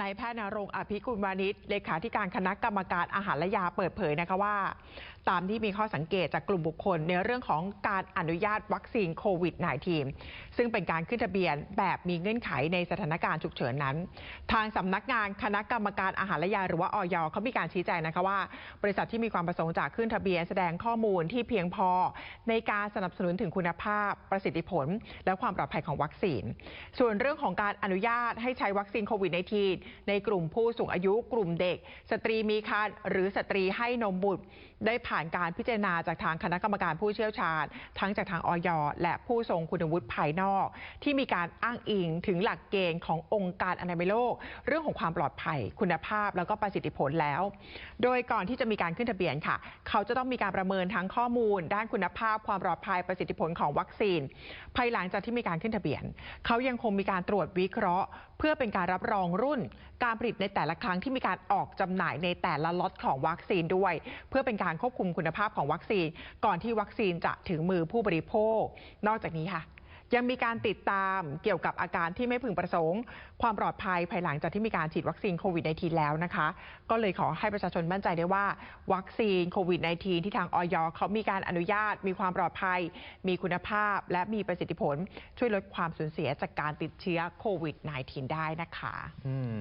นายแพทย์นรงอภิกุลวานิชเลขาธิการคณะกรรมการอาหารและยาเปิดเผยนะคะว่า ตามที่มีข้อสังเกตจากกลุ่มบุคคลในเรื่องของการอนุญาตวัคซีนโควิด -19 ซึ่งเป็นการขึ้นทะเบียนแบบมีเงื่อนไขในสถานการณ์ฉุกเฉินนั้น ทางสำนักงานคณะกรรมการอาหารและยาหรือว่าออยเขามีการชี้แจงนะคะว่า บริษัทที่มีความประสงค์จะขึ้นทะเบียนแสดงข้อมูลที่เพียงพอ ในการสนับสนุนถึงคุณภาพประสิทธิผล และความปลอดภัยของวัคซีน ส่วนเรื่องของการอนุญาตให้ใช้วัคซีนโควิด -19 ในกลุ่มผู้สูงอายุกลุ่มเด็ก สตรีมีครรภ์หรือสตรีให้นมบุตรได้ผ่านการพิจารณาจากทางคณะกรรมการผู้เชี่ยวชาญ ทั้งจากทางออยและผู้ทรงคุณวุฒิภายนอก ที่มีการอ้างอิงถึงหลักเกณฑ์ขององค์การอนามัยโลก เรื่องของความปลอดภัย คุณภาพแล้วก็ประสิทธิผลแล้ว โดยก่อนที่จะมีการขึ้นทะเบียนค่ะ เขาจะต้องมีการประเมินทั้งข้อมูล ด้านคุณภาพ ความปลอดภัยประสิทธิผลของวัคซีน ภายหลังจากที่มีการขึ้นทะเบียน เขายังคงมีการตรวจวิเคราะห์ เพื่อเป็นการรับรองรุ่น การผลิตในแต่ละครั้งที่มีการออกจำหน่ายในแต่ละล็อตของวัคซีนด้วย เพื่อเป็นการควบคุมคุณภาพของวัคซีน ก่อนที่วัคซีนจะถึงมือผู้บริโภค นอกจากนี้ค่ะ ยังมีการติดตามเกี่ยวกับอาการที่ไม่พึงประสงค์ ความปลอดภัยภายหลังจากที่มีการฉีดวัคซีนโควิด -19 แล้วนะคะ ก็เลยขอให้ประชาชนมั่นใจได้ว่า วัคซีนโควิด -19 ที่ทางออยเขามีการอนุญาต มีความปลอดภัย มีคุณภาพ และมีประสิทธิผล ช่วยลดความสูญเสียจากการติดเชื้อโควิด -19 ได้นะคะ